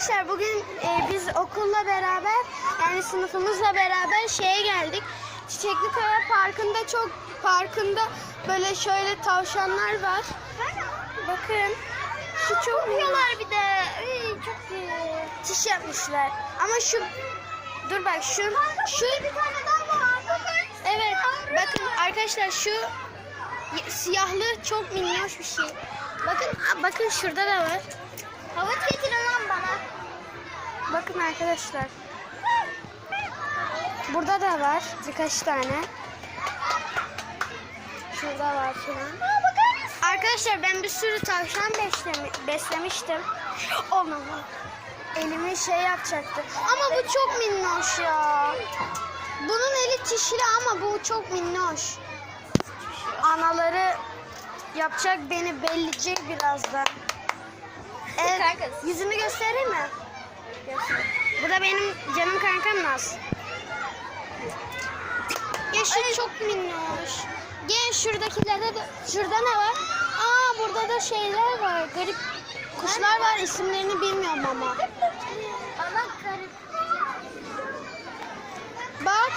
Arkadaşlar bugün e, biz okulla beraber yani sınıfımızla beraber şeye geldik. Çiçeklikaya Parkı'nda çok parkında böyle şöyle tavşanlar var. Bakın. Şu çok Yapıyorlar bir de. Ay, çok iyi. çiş yapmışlar. Ama şu dur bak şu şu Bir tane daha var. Evet bakın arkadaşlar şu siyahlı çok minnoş bir şey. Bakın aa, bakın şurada da var. Havuç getirin lan bana. Bakın arkadaşlar. Burada da var birkaç tane. Şurada var falan. Arkadaşlar ben bir sürü tavşan beslemi, beslemiştim. Olmadı. Elimi şey yapacaktı. Ama bu çok minnoş ya. Bunun eli çişli ama bu çok minnoş. Anaları yapacak beni belleyecek birazdan. Evet, Kankası. yüzümü göstereyim mi? Bu da benim canım kankam Naz. Ya şu çok minnoş. Gel şuradakilerde de şurada ne var? Aa burada da şeyler var. Garip kuşlar var. isimlerini bilmiyorum ama. Allah karı. Bak